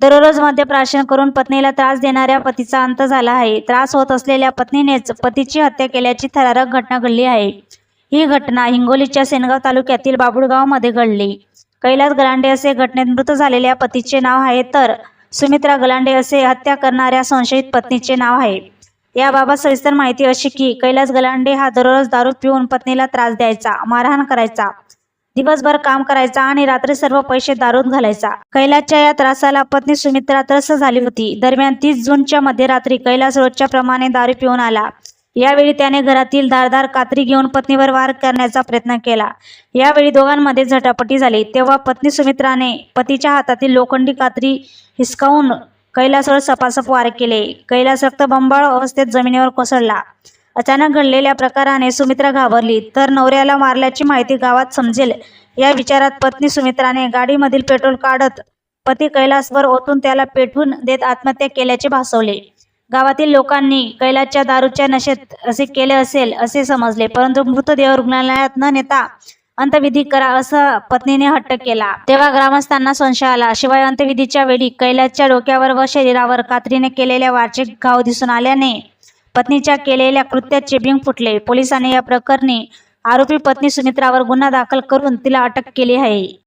दररोज मद्यप्राशन करून पत्नीला त्रास देणाऱ्या पतीचा अंत झाला आहे. त्रास होत असलेल्या पत्नीनेच पतीची हत्या केल्याची थरारक घटना घडली आहे. ही घटना हिंगोलीच्या सेनगाव तालुक्यातील बाबुळगावमध्ये घडली. कैलास गलांडे असे घटनेत मृत झालेल्या पतीचे नाव आहे तर सुमित्रा गलांडे असे हत्या करणाऱ्या संशयित पत्नीचे नाव आहे. याबाबत सविस्तर माहिती अशी की कैलास गलांडे हा दररोज दारू पिऊन पत्नीला त्रास द्यायचा मारहाण करायचा. दिवसभर काम करायचा आणि रात्री सर्व पैसे दारूत घालायचा. कैलासच्या या त्रासाला पत्नी सुमित्रा त्रस्त झाली होती. दरम्यान तीस जूनच्या मध्यरात्री कैलास रोजच्या प्रमाणे दारू पिऊन आला. यावेळी त्याने घरातील धारदार कात्री घेऊन पत्नीवर वार करण्याचा प्रयत्न केला. यावेळी दोघांमध्ये झटापटी झाली. तेव्हा पत्नी सुमित्राने पतीच्या हातातील लोखंडी कात्री हिसकावून कैलासवर सपासप वार केले. कैलास रक्तबंबाळ अवस्थेत जमिनीवर कोसळला. अचानक घडलेल्या प्रकाराने सुमित्रा घाबरली. तर नवऱ्याला मारल्याची माहिती गावात समजेल. या विचारात पत्नी सुमित्राने गाडीमधील पेट्रोल काढत पती कैलासवर ओतून त्याला पेटवून देत आत्महत्या केल्याचे भासवले. गावातील लोकांनी कैलासच्या दारूच्या नशेत असे केले असेल असे समजले परंतु मृतदेह रुग्णालयात न नेता अंत्यविधी करा असं पत्नीने हट्ट केला. तेव्हा ग्रामस्थांना संशय आला. शिवाय अंत्यविधीच्या वेळी कैलासच्या डोक्यावर व शरीरावर कात्रीने केलेल्या वारचे घाव दिसून आल्याने पत्नीच्या केलेल्या कृत्याचे बिंग फुटले. पोलिसांनी या प्रकरणी आरोपी पत्नी सुमित्रावर गुन्हा दाखल करून तिला अटक केली आहे.